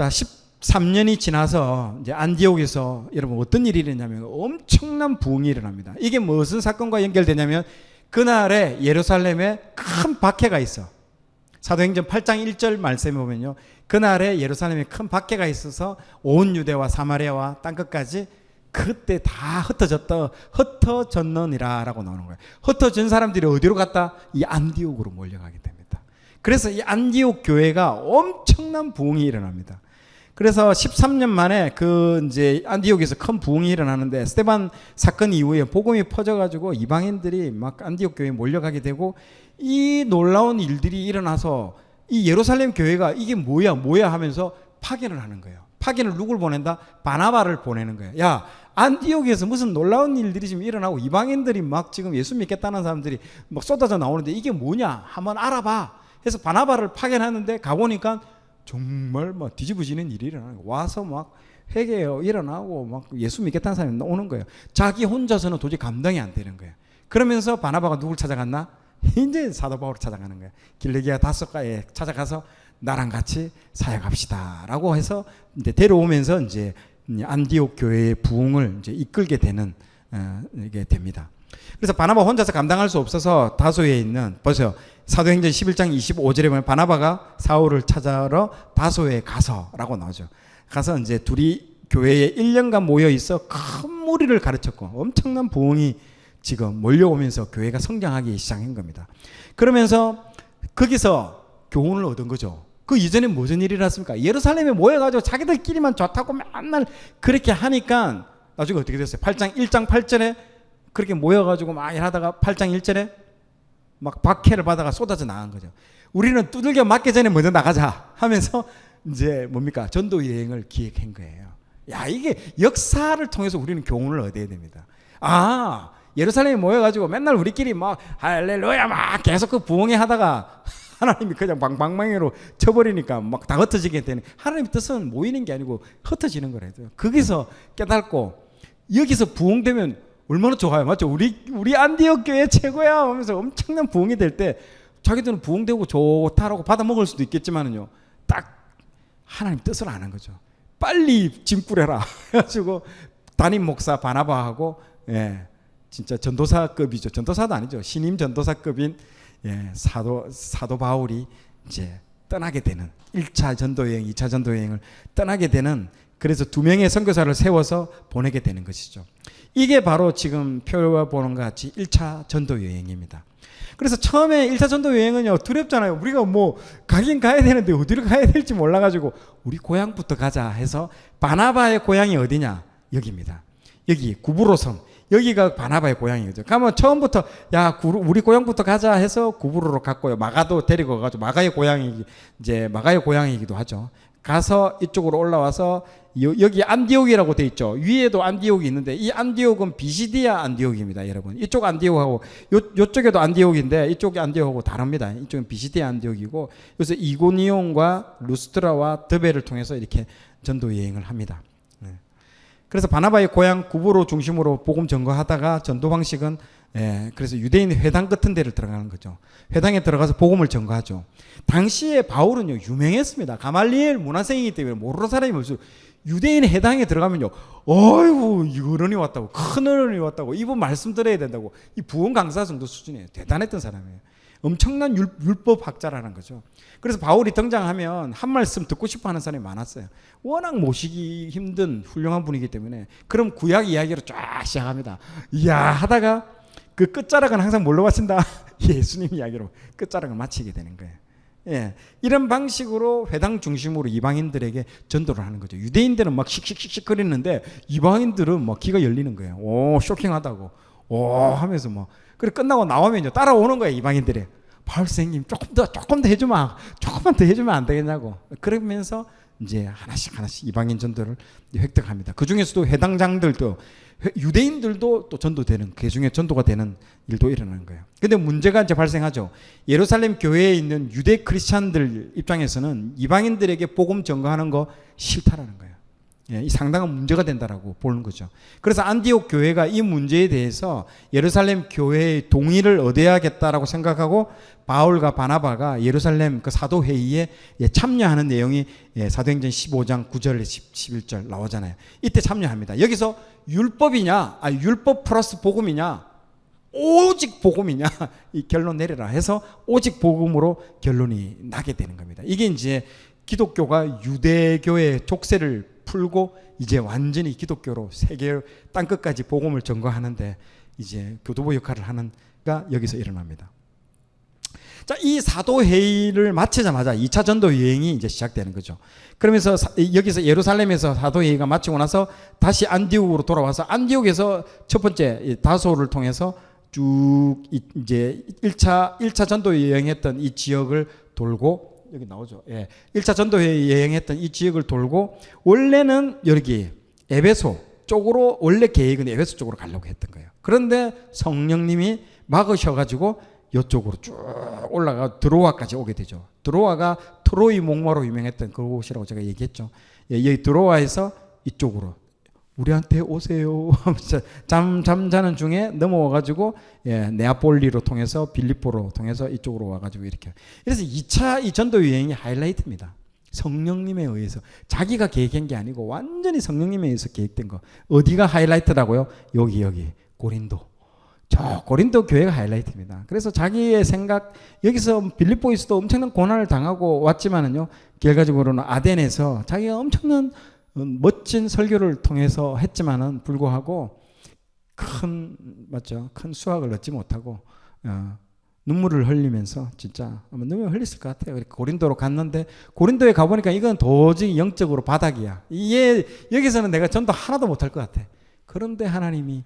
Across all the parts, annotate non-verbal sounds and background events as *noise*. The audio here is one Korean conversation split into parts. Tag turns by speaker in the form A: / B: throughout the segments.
A: 자, 13년이 지나서 이제 안디옥에서 여러분 어떤 일이 일어나냐면 엄청난 부흥이 일어납니다. 이게 무슨 사건과 연결되냐면 그날에 예루살렘에 큰 박해가 있어. 사도행전 8장 1절 말씀에 보면요. 그날에 예루살렘에 큰 박해가 있어서 온 유대와 사마리아와 땅 끝까지 그때 다 흩어졌다 흩어졌느니라라고 나오는 거예요. 흩어진 사람들이 어디로 갔다? 이 안디옥으로 몰려가게 됩니다. 그래서 이 안디옥 교회가 엄청난 부흥이 일어납니다. 그래서 13년 만에 그 이제 안디옥에서 큰 부흥이 일어나는데 스테반 사건 이후에 복음이 퍼져가지고 이방인들이 막 안디옥 교회에 몰려가게 되고 이 놀라운 일들이 일어나서 이 예루살렘 교회가 이게 뭐야 뭐야 하면서 파견을 하는 거예요. 파견을 누굴 보낸다? 바나바를 보내는 거예요. 야 안디옥에서 무슨 놀라운 일들이 지금 일어나고 이방인들이 막 지금 예수 믿겠다는 사람들이 막 쏟아져 나오는데 이게 뭐냐? 한번 알아봐. 해서 바나바를 파견하는데 가보니까 정말 막 뒤집어지는 일이 일어나는. 와서 막 회개해요 일어나고 막 예수 믿겠다는 사람이 오는 거예요. 자기 혼자서는 도저히 감당이 안 되는 거예요. 그러면서 바나바가 누굴 찾아갔나? 이제 사도 바울을 찾아가는 거예요. 길르기아 다섯가에 찾아가서 나랑 같이 사역합시다라고 해서 이제 데려오면서 이제 안디옥 교회의 부흥을 이제 이끌게 되는 어, 이게 됩니다. 그래서 바나바 혼자서 감당할 수 없어서 다소에 있는 보세요. 사도행전 11장 25절에 보면 바나바가 사울을 찾아러 다소에 가서라고 나오죠. 가서 이제 둘이 교회에 1년간 모여 있어 큰 무리를 가르쳤고 엄청난 부흥이 지금 몰려오면서 교회가 성장하기 시작한 겁니다. 그러면서 거기서 교훈을 얻은 거죠. 그 이전에 무슨 일이 일어났습니까? 예루살렘에 모여가지고 자기들끼리만 좋다고 맨날 그렇게 하니까 나중에 어떻게 됐어요? 8장 1장 8절에 그렇게 모여가지고 막 일하다가 8장 1절에 막 박해를 받아가 쏟아져 나간 거죠. 우리는 두들겨 맞기 전에 먼저 나가자 하면서 이제 뭡니까 전도 여행을 기획한 거예요. 야 이게 역사를 통해서 우리는 교훈을 얻어야 됩니다. 아 예루살렘에 모여가지고 맨날 우리끼리 막 할렐루야 막 계속 그 부흥회 하다가 *laughs* 하나님이 그냥 방방망이로 쳐버리니까 막 다 흩어지게 되는 하나님 뜻은 모이는 게 아니고 흩어지는 거래요. 거기서 깨닫고 여기서 부흥되면 얼마나 좋아요, 맞죠? 우리 우리 안디옥 교회 최고야 하면서 엄청난 부흥이 될 때 자기들은 부흥되고 좋다라고 받아 먹을 수도 있겠지만은요, 딱 하나님 뜻을 아는 거죠. 빨리 짐 꾸려라 *laughs* 해가지고 담임 목사 바나바하고 예, 진짜 전도사급이죠. 전도사도 아니죠. 신임 전도사급인 예, 사도 사도 바울이 이제 떠나게 되는 1차 전도 여행, 2차 전도 여행을 떠나게 되는 그래서 두 명의 선교사를 세워서 보내게 되는 것이죠. 이게 바로 지금 표와 보는 것 같이 1차 전도 여행입니다. 그래서 처음에 1차 전도 여행은요, 두렵잖아요. 우리가 뭐, 가긴 가야 되는데 어디로 가야 될지 몰라가지고, 우리 고향부터 가자 해서, 바나바의 고향이 어디냐? 여기입니다. 여기, 구부로섬. 여기가 바나바의 고향이죠. 그러면 처음부터, 야, 우리 고향부터 가자 해서 구부로로 갔고요. 마가도 데리고 가가지고, 마가의 고향이, 이제, 마가의 고향이기도 하죠. 가서 이쪽으로 올라와서 여기 안디옥이라고 돼 있죠. 위에도 안디옥이 있는데 이 안디옥은 비시디아 안디옥입니다, 여러분. 이쪽 안디옥하고 요 요쪽에도 안디옥인데 이쪽이 안디옥하고 다릅니다. 이쪽은 비시디아 안디옥이고 그래서 이고니온과 루스트라와 드베를 통해서 이렇게 전도 여행을 합니다. 네. 그래서 바나바의 고향 구부로 중심으로 복음 전거하다가 전도 방식은 예, 그래서 유대인 회당 같은 데를 들어가는 거죠. 회당에 들어가서 복음을 전거하죠. 당시에 바울은요 유명했습니다. 가말리엘 문화생이기 때문에 모르는 사람이 없어요. 유대인 회당에 들어가면요, 어이구 이 어른이 왔다고 큰 어른이 왔다고 이분 말씀 들어야 된다고 이 부흥 강사 정도 수준이에요. 대단했던 사람이에요. 엄청난 율, 율법 학자라는 거죠. 그래서 바울이 등장하면 한 말씀 듣고 싶어 하는 사람이 많았어요. 워낙 모시기 힘든 훌륭한 분이기 때문에 그럼 구약 이야기로 쫙 시작합니다. 이야 하다가 그 끝자락은 항상 뭘로 마친다? *laughs* 예수님 이야기로 끝자락을 마치게 되는 거예요. 예, 이런 방식으로 회당 중심으로 이방인들에게 전도를 하는 거죠. 유대인들은 막 씩씩씩씩 거리는데 이방인들은 막 귀가 열리는 거예요. 오, 쇼킹하다고. 오, 하면서 뭐. 그래 끝나고 나오면요. 따라오는 거예요, 이방인들이. 바울 선생님 조금 더 조금 더 해주면 조금만 더 해주면 안 되겠냐고. 그러면서 이제 하나씩 하나씩 이방인 전도를 획득합니다. 그 중에서도 해당장들도 유대인들도 또 전도되는 그 중에 전도가 되는 일도 일어나는 거예요. 근데 문제가 이제 발생하죠. 예루살렘 교회에 있는 유대 크리스찬들 입장에서는 이방인들에게 복음 전거하는 거 싫다라는 거예요. 예, 이 상당한 문제가 된다라고 보는 거죠. 그래서 안디옥 교회가 이 문제에 대해서 예루살렘 교회의 동의를 얻어야겠다라고 생각하고 바울과 바나바가 예루살렘 그 사도 회의에 예, 참여하는 내용이 예, 사도행전 15장 9절 11절 나오잖아요. 이때 참여합니다. 여기서 율법이냐, 아 율법 플러스 복음이냐, 오직 복음이냐 *laughs* 이 결론 내려라 해서 오직 복음으로 결론이 나게 되는 겁니다. 이게 이제 기독교가 유대교의 족쇄를 풀고 이제 완전히 기독교로 세계 땅 끝까지 복음을 전거하는데 이제 교도보 역할을 하는가 여기서 일어납니다. 자, 이 사도 회의를 마치자마자 2차 전도 여행이 이제 시작되는 거죠. 그러면서 사- 여기서 예루살렘에서 사도 회의가 마치고 나서 다시 안디옥으로 돌아와서 안디옥에서 첫 번째 이 다소를 통해서 쭉 이- 이제 1차 1차 전도 여행했던 이 지역을 돌고 여기 나오죠. 예. 1차 전도 여행했던 이 지역을 돌고 원래는 여기 에베소 쪽으로 원래 계획은 에베소 쪽으로 가려고 했던 거예요. 그런데 성령님이 막으셔 가지고 이쪽으로 쭉 올라가 드로아까지 오게 되죠. 드로아가 트로이 목마로 유명했던 그곳이라고 제가 얘기했죠. 예, 여기 드로아에서 이쪽으로 우리한테 오세요 *laughs* 잠 잠자는 중에 넘어와 가지고 예, 네아폴리로 통해서 빌립보로 통해서 이쪽으로 와 가지고 이렇게 그래서 2차 이 전도 여행이 하이라이트입니다. 성령님에 의해서 자기가 계획한 게 아니고 완전히 성령님에 의해서 계획된 거. 어디가 하이라이트라고요? 여기 여기 고린도. 저 고린도 교회가 하이라이트입니다. 그래서 자기의 생각 여기서 빌립보에서도 엄청난 고난을 당하고 왔지만은요. 결과적으로는 아덴에서 자기가 엄청난 어, 멋진 설교를 통해서 했지만은 불구하고 큰 맞죠? 큰 수확을 얻지 못하고 어, 눈물을 흘리면서 진짜 아마 눈물 흘렸을 것 같아요. 고린도로 갔는데 고린도에 가보니까 이건 도저히 영적으로 바닥이야. 이게 여기서는 내가 전도 하나도 못할 것 같아. 그런데 하나님이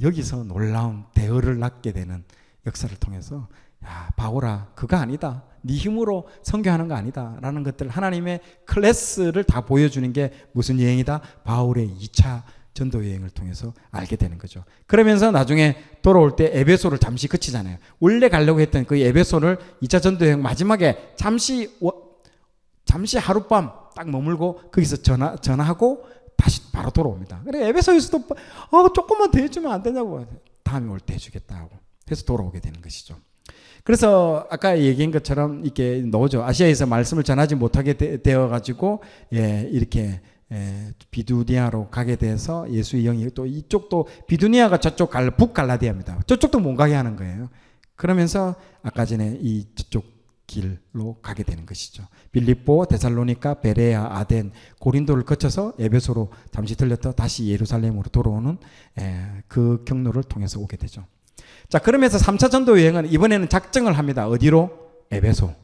A: 여기서 놀라운 대어를 낳게 되는 역사를 통해서 야 바오라 그거 아니다. 네 힘으로 선교하는 거 아니다.라는 것들 하나님의 클래스를 다 보여주는 게 무슨 여행이다? 바울의 2차 전도 여행을 통해서 알게 되는 거죠. 그러면서 나중에 돌아올 때 에베소를 잠시 그치잖아요. 원래 가려고 했던 그 에베소를 2차 전도 여행 마지막에 잠시 워- 잠시 하룻밤 딱 머물고 거기서 전화 전화하고 다시 바로 돌아옵니다. 그래 에베소에서도 어 조금만 더 해주면 안 되냐고 다음에 올 때 해주겠다 하고 해서 돌아오게 되는 것이죠. 그래서 아까 얘기한 것처럼 이렇게 나오죠. 아시아에서 말씀을 전하지 못하게 되 어 가지고 예 이렇게 예, 비두니아로 가게 돼서 예수의 영이 또 이쪽도 비두니아가 저쪽 갈 북갈라디아입니다. 저쪽도 못 가게 하는 거예요. 그러면서 아까 전에 이 저쪽 길로 가게 되는 것이죠. 빌립보, 데살로니카, 베레아, 아덴, 고린도를 거쳐서 에베소로 잠시 들렸다 다시 예루살렘으로 돌아오는 에, 그 경로를 통해서 오게 되죠. 자, 그러면서 3차 전도 여행은 이번에는 작정을 합니다. 어디로? 에베소.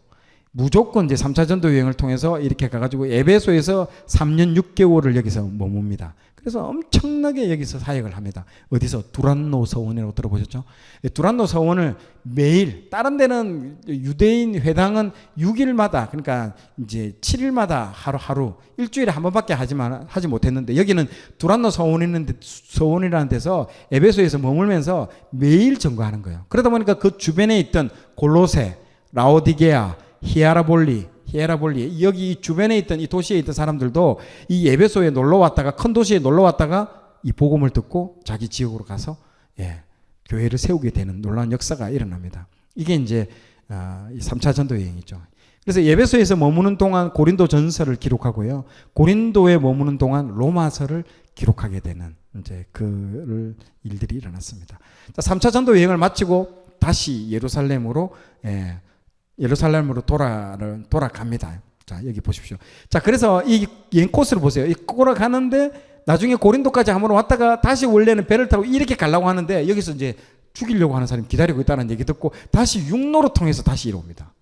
A: 무조건 이제 3차 전도 여행을 통해서 이렇게 가가지고 에베소에서 3년 6개월을 여기서 머뭅니다. 그래서 엄청나게 여기서 사역을 합니다. 어디서 두란노 서원이라고 들어보셨죠? 예, 두란노 서원을 매일 다른 데는 유대인 회당은 6일마다 그러니까 이제 7일마다 하루 하루 일주일에 한 번밖에 하지만 하지 못했는데 여기는 두란노 서원이라는 데- 서원이라는 데서 에베소에서 머물면서 매일 전거하는 거예요. 그러다 보니까 그 주변에 있던 골로세, 라오디게아, 히아라볼리, 히에라볼리 여기 이 주변에 있던 이 도시에 있던 사람들도 이 에베소에 놀러 왔다가 큰 도시에 놀러 왔다가 이 복음을 듣고 자기 지역으로 가서 예, 교회를 세우게 되는 놀라운 역사가 일어납니다. 이게 이제 아, 이 3차 전도 여행이죠. 그래서 에베소에서 머무는 동안 고린도 전서를 기록하고요. 고린도에 머무는 동안 로마서를 기록하게 되는 이제 그 일들이 일어났습니다. 자, 3차 전도 여행을 마치고 다시 예루살렘으로 예, 예루살렘으로 돌아 돌아갑니다. 자 여기 보십시오. 자 그래서 이 여행 코스를 보세요. 이 돌아가는데 나중에 고린도까지 한번 왔다가 다시 원래는 배를 타고 이렇게 가려고 하는데 여기서 이제 죽이려고 하는 사람이 기다리고 있다는 얘기 듣고 다시 육로로 통해서 다시 이리 옵니다.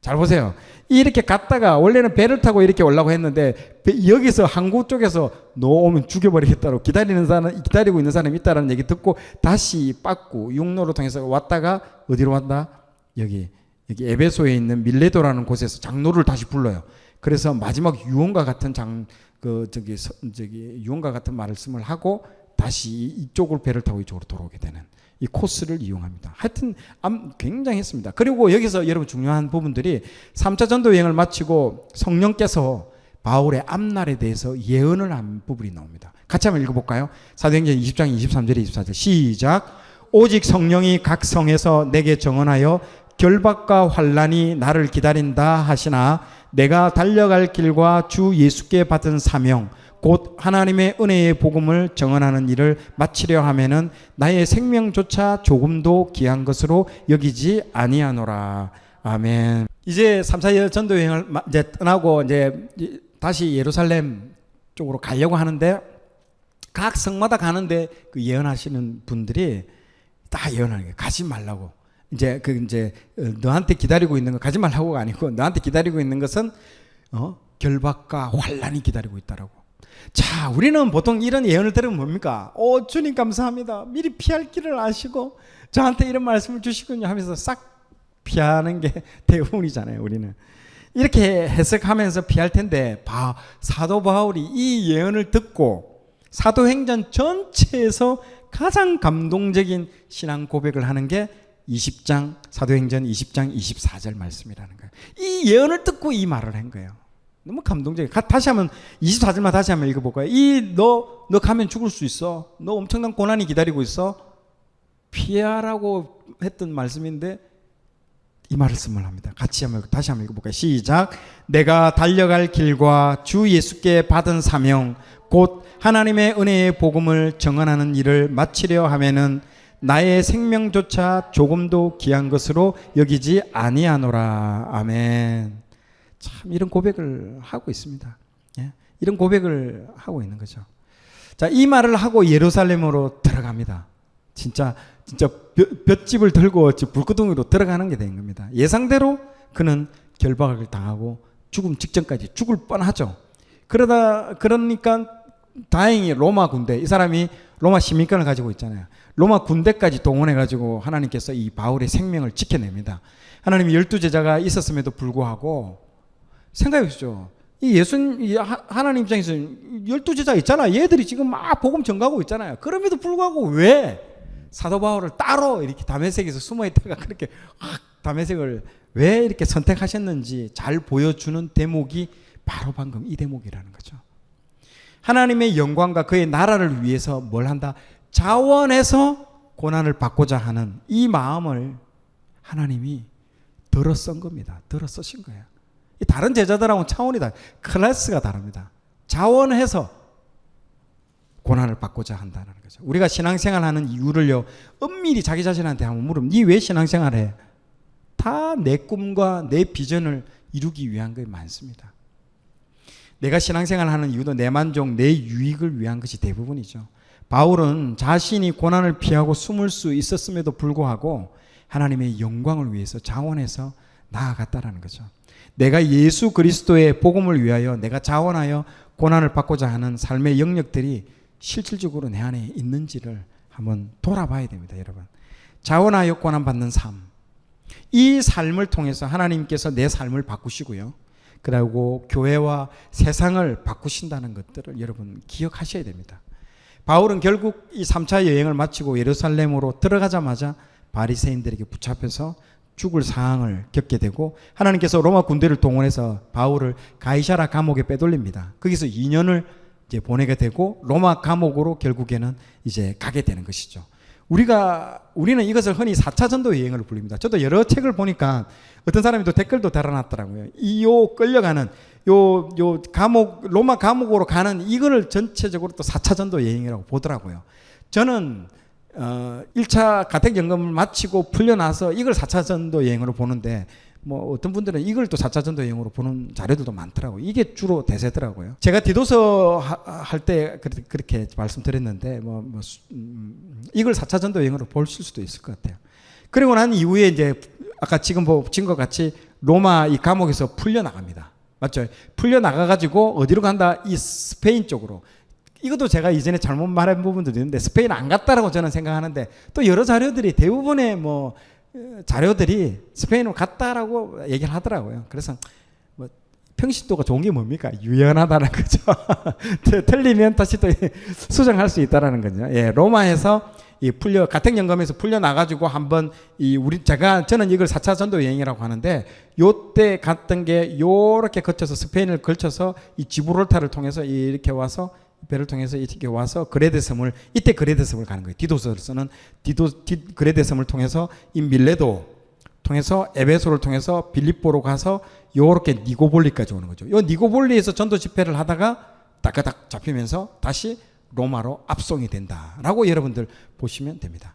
A: 잘 보세요. 이렇게 갔다가 원래는 배를 타고 이렇게 올라고 했는데 배- 여기서 항구 쪽에서 너 오면 죽여버리겠다고 기다리는 사람 기다리고 있는 사람이 있다라는 얘기 듣고 다시 빠꾸 육로로 통해서 왔다가 어디로 왔다? 여기 여기 에베소에 있는 밀레도라는 곳에서 장로를 다시 불러요. 그래서 마지막 유언과 같은 장 그 저기 서- 저기 유언과 같은 말씀을 하고 다시 이쪽을 배를 타고 이쪽으로 돌아오게 되는 이 코스를 이용합니다. 하여튼 암 굉장했습니다. 그리고 여기서 여러분 중요한 부분들이 3차 전도 여행을 마치고 성령께서 바울의 앞날에 대해서 예언을 한 부분이 나옵니다. 같이 한번 읽어볼까요? 사도행전 20장 23절에 24절 시작 오직 성령이 각 성에서 내게 정언하여 결박과 환란이 나를 기다린다 하시나 내가 달려갈 길과 주 예수께 받은 사명 곧 하나님의 은혜의 복음을 정언하는 일을 마치려 하면은 나의 생명조차 조금도 귀한 것으로 여기지 아니하노라. 아멘. 이제 3, 4일 전도 여행을 마- 이제 떠나고 이제 다시 예루살렘 쪽으로 가려고 하는데 각 성마다 가는데 그 예언하시는 분들이 다 예언하는 거예요. 가지 말라고. 이제 그 이제 어, 너한테 기다리고 있는 거 가지 말라고가 아니고 너한테 기다리고 있는 것은 어? 결박과 환란이 기다리고 있다라고. 자, 우리는 보통 이런 예언을 들으면 뭡니까? 오, 주님 감사합니다. 미리 피할 길을 아시고 저한테 이런 말씀을 주시군요 하면서 싹 피하는 게 *laughs* 대부분이잖아요, 우리는. 이렇게 해석하면서 피할 텐데 바, 사도 바울이 이 예언을 듣고 사도행전 전체에서 가장 감동적인 신앙 고백을 하는 게 20장 사도행전 20장 24절 말씀이라는 거예요. 이 예언을 듣고 이 말을 한 거예요. 너무 감동적이에요. 가- 다시 한번 24절만 다시 한번 읽어볼까요? 이너너 가면 죽을 수 있어. 너 엄청난 고난이 기다리고 있어. 피하라고 했던 말씀인데 이 말씀을 합니다. 같이 한번 다시 한번 읽어볼까요? 시작. 내가 달려갈 길과 주 예수께 받은 사명 곧 하나님의 은혜의 복음을 정언하는 일을 마치려 하면은 나의 생명조차 조금도 귀한 것으로 여기지 아니하노라. 아멘. 참 이런 고백을 하고 있습니다. 예? 이런 고백을 하고 있는 거죠. 자, 이 말을 하고 예루살렘으로 들어갑니다. 진짜 진짜 볕, 볕집을 들고 불구덩이로 들어가는 게 된 겁니다. 예상대로 그는 결박을 당하고 죽음 직전까지 죽을 뻔하죠. 그러다 그러니까 다행히 로마 군대 이 사람이 로마 시민권을 가지고 있잖아요. 로마 군대까지 동원해 가지고 하나님께서 이 바울의 생명을 지켜냅니다. 하나님이 열두 제자가 있었음에도 불구하고 생각해 보시죠. 이 예수 이 하- 하나님 입장에서 열두 제자 있잖아. 얘들이 지금 막 복음 전가하고 있잖아요. 그럼에도 불구하고 왜 사도 바울을 따로 이렇게 다메섹에서 숨어 있다가 *laughs* 그렇게 확 다메섹을 왜 이렇게 선택하셨는지 잘 보여주는 대목이 바로 방금 이 대목이라는 거죠. 하나님의 영광과 그의 나라를 위해서 뭘 한다? 자원해서 고난을 받고자 하는 이 마음을 하나님이 들어 쓴 겁니다. 들어 쓰신 거예요. 이 다른 제자들하고는 차원이 다 클래스가 다릅니다. 자원해서 고난을 받고자 한다는 거죠. 우리가 신앙생활 하는 이유를요, 엄밀히 자기 자신한테 한번 물으면, 니왜 신앙생활 해? 다 내 꿈과 내 비전을 이루기 위한 게 많습니다. 내가 신앙생활 하는 이유도 내 만족, 내 유익을 위한 것이 대부분이죠. 바울은 자신이 고난을 피하고 숨을 수 있었음에도 불구하고 하나님의 영광을 위해서 자원해서 나아갔다라는 거죠. 내가 예수 그리스도의 복음을 위하여 내가 자원하여 고난을 받고자 하는 삶의 영역들이 실질적으로 내 안에 있는지를 한번 돌아봐야 됩니다, 여러분. 자원하여 고난 받는 삶. 이 삶을 통해서 하나님께서 내 삶을 바꾸시고요. 그리고 교회와 세상을 바꾸신다는 것들을 여러분 기억하셔야 됩니다. 바울은 결국 이 3차 여행을 마치고 예루살렘으로 들어가자마자 바리새인들에게 붙잡혀서 죽을 상황을 겪게 되고 하나님께서 로마 군대를 동원해서 바울을 가이사라 감옥에 빼돌립니다. 거기서 2년을 이제 보내게 되고 로마 감옥으로 결국에는 이제 가게 되는 것이죠. 우리가 우리는 이것을 흔히 4차 전도 여행을 불립니다. 저도 여러 책을 보니까 어떤 사람이 또 댓글도 달아놨더라고요. 이 요 끌려가는 요 요 감옥 로마 감옥으로 가는 이거를 전체적으로 또 4차 전도 여행이라고 보더라고요. 저는 어 1차 가택 연금을 마치고 풀려나서 이걸 4차 전도 여행으로 보는데 뭐 어떤 분들은 이걸 또 4차 전도 여행으로 보는 자료들도 많더라고요. 이게 주로 대세더라고요. 제가 디도서 할 때 그렇게 말씀드렸는데 뭐, 뭐 수- 음, 이걸 4차 전도 여행으로 볼 수도 있을 것 같아요. 그리고 난 이후에 이제 아까 지금 보신 것 같이 로마 이 감옥에서 풀려 나갑니다. 맞죠? 풀려 나가 가지고 어디로 간다? 이 스페인 쪽으로. 이것도 제가 이전에 잘못 말한 부분도 있는데 스페인 안 갔다라고 저는 생각하는데 또 여러 자료들이 대부분의 뭐 어, 자료들이 스페인으로 갔다라고 얘기를 하더라고요. 그래서 뭐 평신도가 좋은 게 뭡니까? 유연하다는 *laughs* 거죠. 틀리면 다시 또 *laughs* 수정할 수 있다라는 거죠. 예, 로마에서 이 풀려 가택 연금에서 풀려 나가지고 한번 이 우리 제가 저는 이걸 4차 전도 여행이라고 하는데 요때 갔던 게 요렇게 거쳐서 스페인을 걸쳐서 이 지브롤타를 통해서 이렇게 와서 배를 통해서 이렇게 와서 그레데 섬을 이때 그레데 섬을 가는 거예요. 디도서로서는 디도 디, 그레데 섬을 통해서 이 밀레도 통해서 에베소를 통해서 빌립보로 가서 요렇게 니고볼리까지 오는 거죠. 요 니고볼리에서 전도 집회를 하다가 따까닥 잡히면서 다시 로마로 압송이 된다라고 여러분들 보시면 됩니다.